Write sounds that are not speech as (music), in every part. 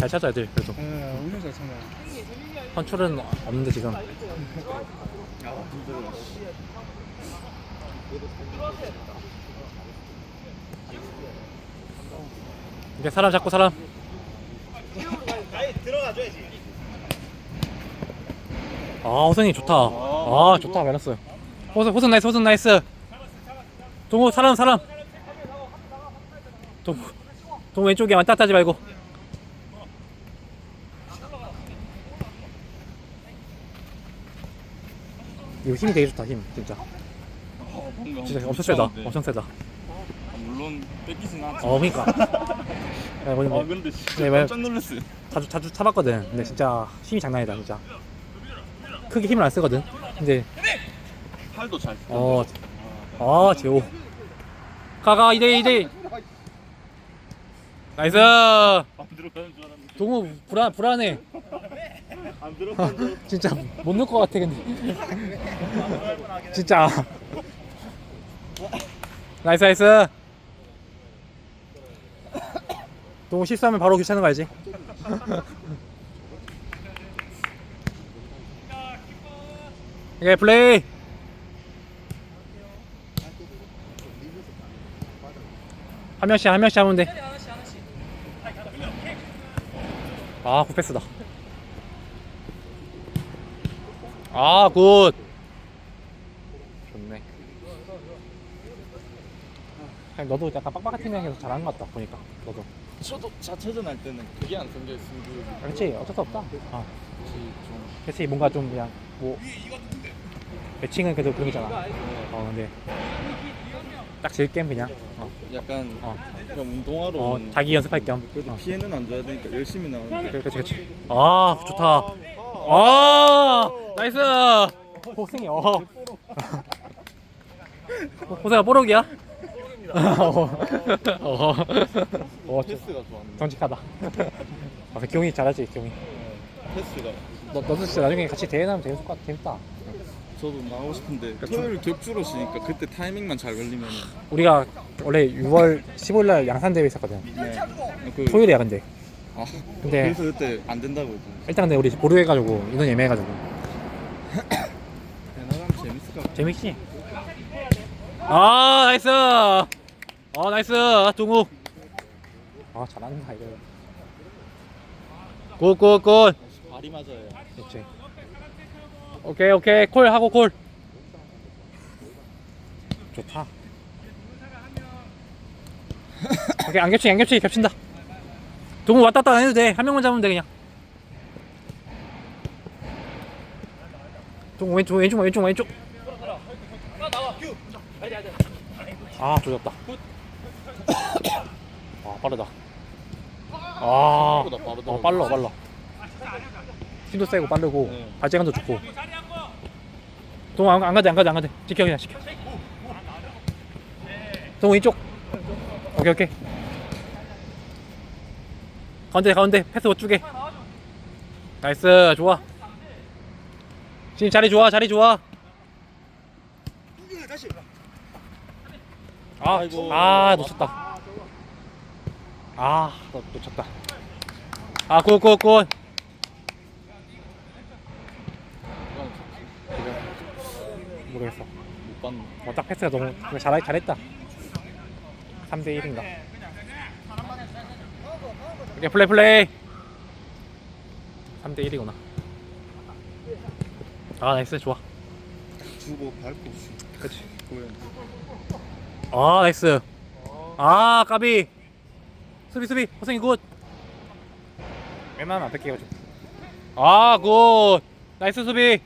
잘 찾아 애들 그래도. 예, 엄청 잘 참아. 선출은 없는데 지금. 이제 사람 잡고 사람. 아 호선이 좋다. 아 좋다. 매너스 호선 호선 나이스 호선 나이스. 동호 사람 사람. 동, 동 왼쪽에 왔다 갔다 하지 말고 이거 힘이 되게 좋다 힘 진짜 진짜 엄청 세다 엄청 세다 아, 물론 뺏기진 않지. 어 그니까 (laughs) 야, 거기 뭐 아, 근데 진짜 네, 왜- 깜짝 놀랐어요. 자주 자주 타봤거든. 근데 진짜 힘이 장난 아니다 진짜. 크게 힘을 안 쓰거든. 근데 팔도 잘. 어, 아 제오. 가가 2대 2대. 나이스. 안 들어가는 줄 알았는데. 동우 불안 불안해. 안 알았는데. 진짜 못 넣을 것 같아 근데. 진짜. 나이스 나이스. 동우 실수하면 바로 교체하는 거 알지? 예 플레이. 한 명씩 한 명씩 하면 돼. 아 굿패스다. 아 굿. 좋네. 아니, 너도 약간 빡빡한 팀이랑 해서 잘하는 것 같다 보니까 너도. 저도 자체전 할 때는 그게 안 생겨 있으면 그 그렇지 어쩔 수 없다. 아 혹시 좀 그렇지 뭔가 좀 그냥 뭐 매칭은 그래도 그런 거잖아. 어 근데 딱 제일 게임 그냥 어, 약간 어. 그냥 운동하러 어, 오는 자기 연습할 겸. 그래도 어. 피해는 안 줘야 되니까 열심히 나오는 그렇지 그렇지. 아 좋다. 아 나이스. 호승이 어. 호승아 뽀록이야? 어. 어. 어, 좀 패스가 좋았는데 정직하다. 아, 경이 잘하지, 경이. 패스가 너, 너도 진짜 나중에 같이 대회 나면 재밌을 것 같아. 재밌다. 저도 나오고 싶은데 토요일 격주로 쉬니까 그때 타이밍만 잘 걸리면 우리가 원래 6월 15일 날 양산 대회 있었거든. 네. 그, 토요일이야, 근데. 아, 근데 그래서 그때 안 된다고 했잖아 일단 근데 우리 보류해가지고 인원 예매해가지고 나가면 재밌을 것 같아 재밌지? 아 나이스. 아 나이스 동욱. 아 잘한다 이거. 굿굿굿. 발이 맞아요 그렇지. 오케이 오케이 콜 하고 콜. 좋다. 오케이 안 겹치 안 겹치 겹친다. 동우 왔다 갔다 안 해도 돼. 한 명만 잡으면 돼 그냥. 동우 왼쪽 왼쪽 왼쪽 왼쪽. 아 조졌다. (coughs) 아 빠르다. 아 생각보다. 어, 빨라 빨라. 힘도 세고 빠르고 네. 발재간도 좋고. 동우 안, 안 가대 안 가대 안 가대. 지켜 그냥 지켜. 동우 이쪽. 오케이 오케이. 가운데 가운데 패스 못 주게. 나이스 좋아. 지금 자리 좋아 자리 좋아. 아. 아 놓쳤다. 아 놓- 놓쳤다. 아 굿굿굿. 모르겠어. 못 봤네 어, 딱 패스가 너무 잘 잘했다. 3대 1인가. 오케이 플레이 플레이. 3대 1이구나. 아 나이스 좋아. 주고 밟고 슛 그렇지. 보여 아 나이스. 아 까비. 수비 수비 호승이 굿. 웬만하면 안 뺏기가지고. 아 굿. 나이스 수비.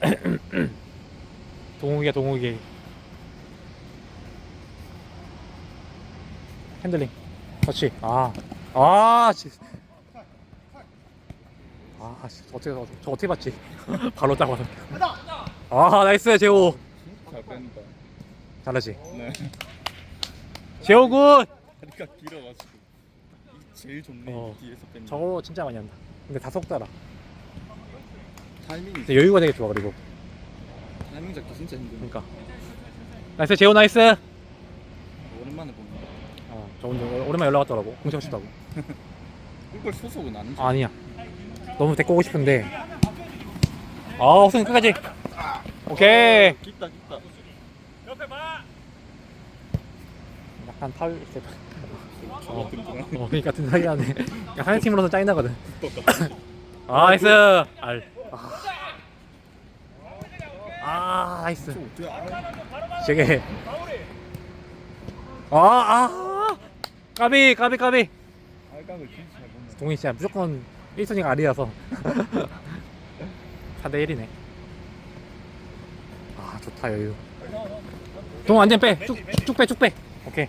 (coughs) 동욱이야 동욱이. 핸들링. 그렇지. 아. 아, 씨. 아, 씨. 어떻게, 어떻게, 저 어떻게 봤지? (laughs) 바로 딱 와서. 아, 나이스, 재호. 잘 뺀다 잘하지. 네 재호 굿! 다리가 길어가지고 이 제일 좋네 어. 뒤에서 뺀다 저거 진짜 많이 한다. 근데 다 속달아. 타이밍이 여유가 되게 좋아, 그리고. 타이밍 잡기 진짜 힘드네 그러니까. 나이스, 재호 나이스! 오랜만에 보는 저 오늘 오랜만에 연락 왔더라고. 공청 싶다고. 꿀꿀 소속은 아니지. 아니야. 너무 데리고 오고 싶은데. 아 호승 끝까지. 오케이. 깊다 깊다. 약간 타율 어, 든든하네. 어 그러니까 든든하게 하네 야, 하는 팀으로서 짜증나거든. 아 나이스. 알. 아. 아 나이스. 어떻게 알아? 저게. 아 아 까비 까비 까비. 알감을 진짜 잘 보네. 동이 진짜 무조건 1순위가 아리라서. 4대 1이네. 아 좋다 여유. 동 완전 빼쭉쭉 빼쭉 빼. 오케이.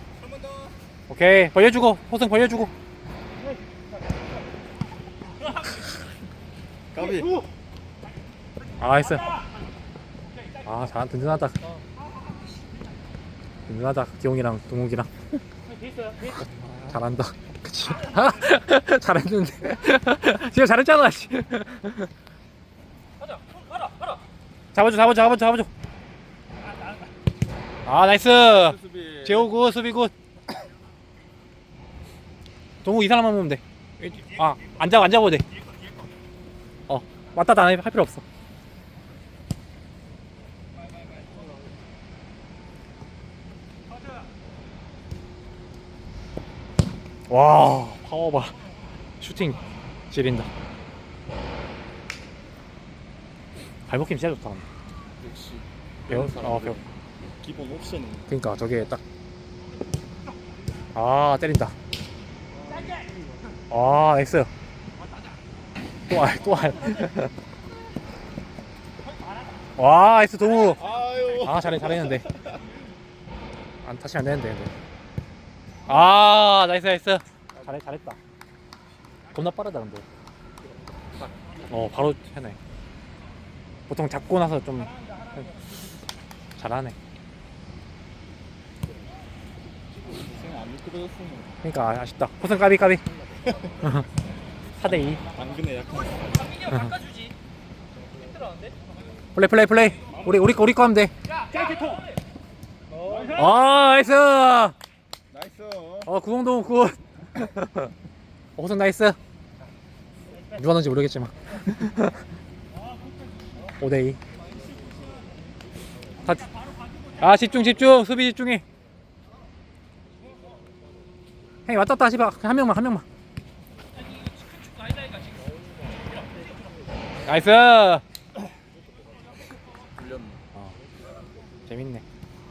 오케이. 벌려주고 호승 벌려주고. (laughs) 까비. 아 나이스 아 잘, 든든하다. 든든하다 기용이랑 동욱이랑 잘한다. 그치? (laughs) 잘했는데. (laughs) 지금 잘했잖아 씨. 잡아줘 잡아줘 잡아줘 잡아줘. 아 나이스. 재호 굿 수비 굿. 동욱 이 사람만 보면 돼 아 안 잡아 안 잡아도 돼 어 왔다 갔다 할 필요 없어 와 파워봐 슈팅 지린다 발목힘 진짜 좋다 역시. 배워? 배운 어 배워 기본 옵션은 그니까 저게 딱. 아 때린다. 아 나이스. 또 알, 또 알. (laughs) 와 나이스 동우. 아유. 아 잘해 잘했는데. 안 다시 안 되는데. 근데. 아 나이스 나이스. 잘해 잘했다. 겁나 빠르다 근데. 어 바로 해네. 보통 잡고 나서 좀 잘하네. 그러니까 아- 아쉽다. 호승 까비 까비. 4대 2. 당근에 약간. 플레이 플레이 플레이. 우리 우리 거 우리 거 하면 돼. 아 나이스. 어 구공동 굿. 어, 호승 나이스. 누가 넣은지 모르겠지만. (laughs) 5대 2. 다. 아 집중 집중 수비 집중해. 형이 왔다 갔다 하지 마. 한 명만 한 명만. 나이스. 어, 재밌네.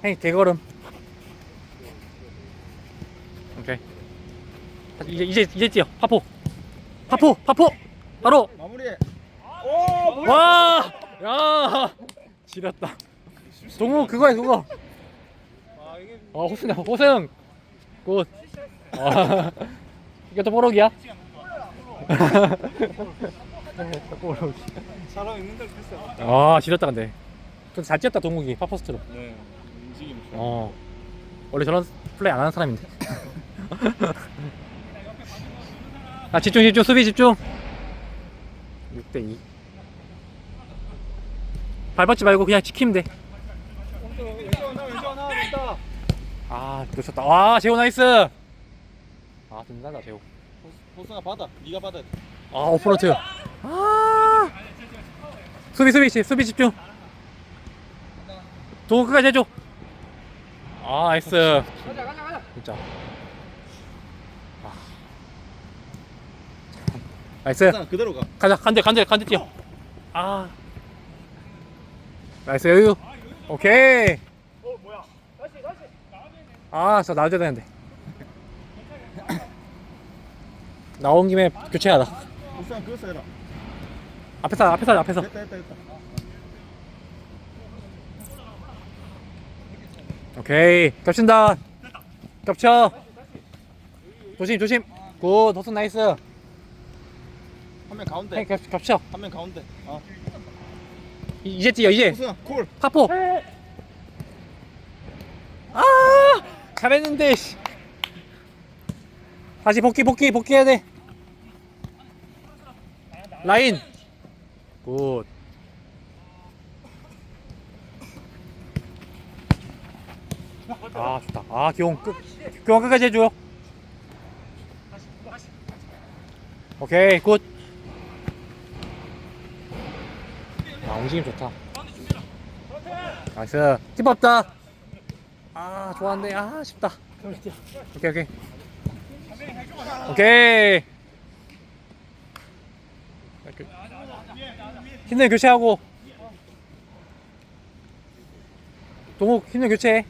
형이 개걸음. 오케이. 이제 이제 이제 뛰어. 파포. 파포 파포. 바로. 마무리. 오 뭐야? 와. 야. 지렸다. 동우 그거야 그거. 아 이게 어 호승 호승. 굿. 아, 이게 또 뽀록이야? 뽀록. 사람 있는 대로 됐어. 아 지렸다 근데. 근데 잘 뛰었다 동욱이 파포스트로. 네. 움직임. 좋아. 어 원래 저런 플레이 안 하는 사람인데 (laughs) 아 집중 집중 수비 집중. 6대2 밟았지 말고 그냥 지키면. 돼아 놓쳤다. 와 재호 나이스. 아 든든하다 재호. 호승아 받아. 네가 받아야 돼. 아 오프로트. 아. 수비 수비 집 수비 집중. 도구 끝까지 해줘. 아 나이스. 가자 가자 가자. 진짜 나이스. 그대로 가. 가자 간대 간대 간대 뛰어. 아. 나이스. 여유 오케이. 아저 나와줘야 되는데. (laughs) 나온 김에 교체하다 호승아 그거 해라. 앞에서 앞에서 앞에서. 됐다 됐다 됐다. 오케이. 겹친다. 겹쳐. 조심 조심. 굿. 도슨 나이스 한 명 가운데. 그냥 겹- 겹쳐. 한 명 가운데. 어. 이제 뛰어 이제. 호수야 콜. 파포. 네. 아 잘했는데. 씨. 다시 복귀 복귀 복귀해야 돼. 라인. 굿. 아 좋다. 아 교훈 끝. 교훈 끝까지 해줘요. 오케이 굿. 움직임 좋다. 나이스. 팁 없다. 아 좋았는데 아 쉽다. 오케이 오케이. 오케이. 힘내 교체하고. 동욱 힘내 교체.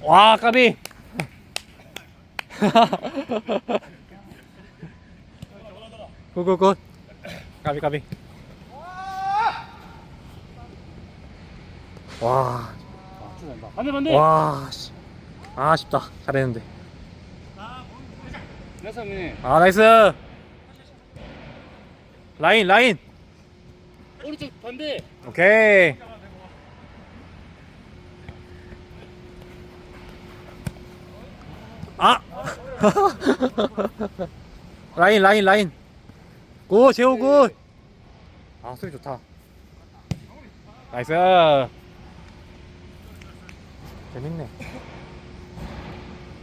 와 까비. (laughs) 굿굿굿. 까비 까비. 와. 반대 반대. 와. 씨. 아, 아쉽다. 잘했는데. 나사미 아, 나이스. 라인, 라인. 오른쪽 반대. 오케이. 아. (laughs) 라인, 라인, 라인. 고, 제호 굿. 아, 소리 좋다. 나이스. 재밌네.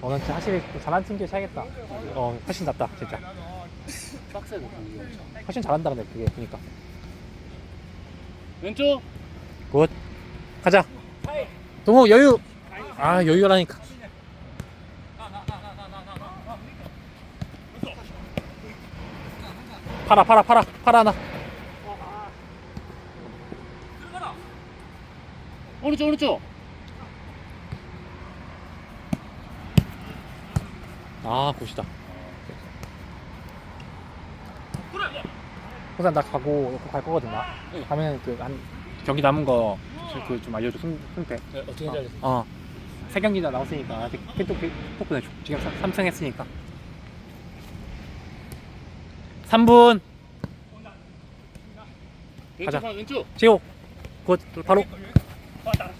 오늘 진짜 확실히 잘한 팀끼리 차야겠다. 어, 훨씬 낫다, 진짜. 엄청. 훨씬 잘한다, 근데 그게, 그니까. 왼쪽. 굿. 가자. 동호 여유. 아 여유라니까. 팔아 팔아 팔아 팔아 하나. 오른쪽 오른쪽. 아 굿이다. 호산 나 가고 갈 거거든 나. 네. 가면 그한 경기 남은 거 그 좀 알려줘 승 승패. 네, 어떻게 해야 돼? 어. 세 경기나 나왔으니까 아직 캔톡 토크네 지금 3승 했으니까. 3분. 가자. 왼쪽 반 왼쪽. 지호 곧 바로.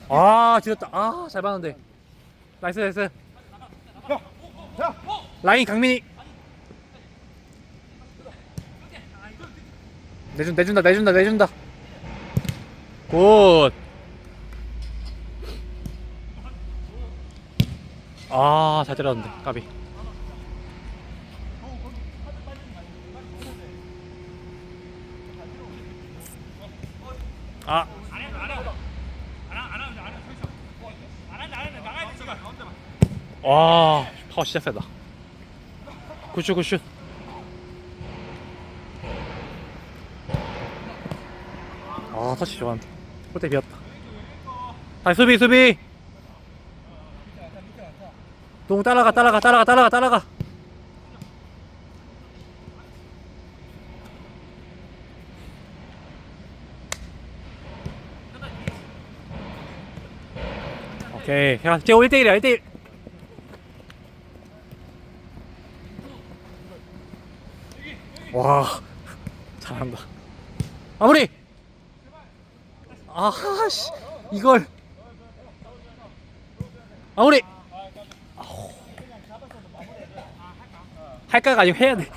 아 지렸다. 아 잘 봤는데. 나이스 나이스. 라인 강민이. 내준 내준다 내준다 내준다. 굿 아 잘 때렸는데 까비 아. 와 파워 진짜 세다. 굿슛 굿슛. 아 터치 좋았는데 골대 비었다. 다시 수비 수비. 동 따라가 따라가 따라가 따라가 따라가 오케이 야 제호 1대1이야 1대1 와 잘한다. 마무리! 아씨 이걸. 마무리. 할까가 아니고 해야 돼.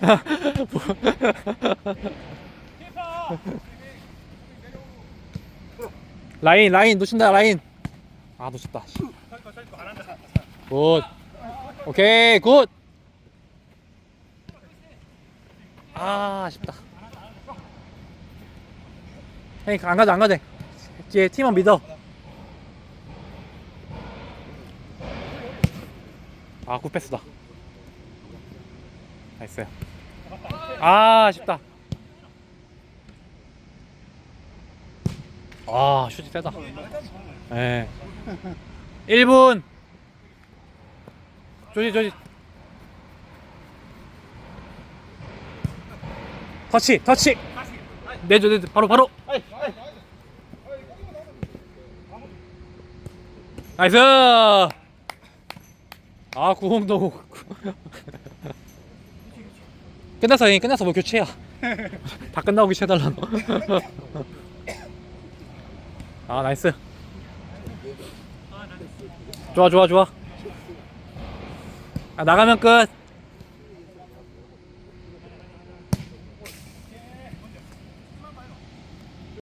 (laughs) 라인 라인 놓친다 라인 아 놓쳤다 씨. 굿 오케이 굿 아, 아쉽다. 헤이, 안 가자, 안 가자. 뒤에 팀원 믿어. 아, 굿패스다. 나이스. 아, 아쉽다. 아, 슛이 세다. 예. 1분. 조지, 조지. 터치 터치. 내줘 내줘. 바로 바로. 나이스. 아 구홍도. (laughs) 끝났어 형님. 끝났어. 뭐 교체야. (laughs) 다 끝나고 교체해달라 (laughs) 아 나이스. 좋아 좋아 좋아. 아, 나가면 끝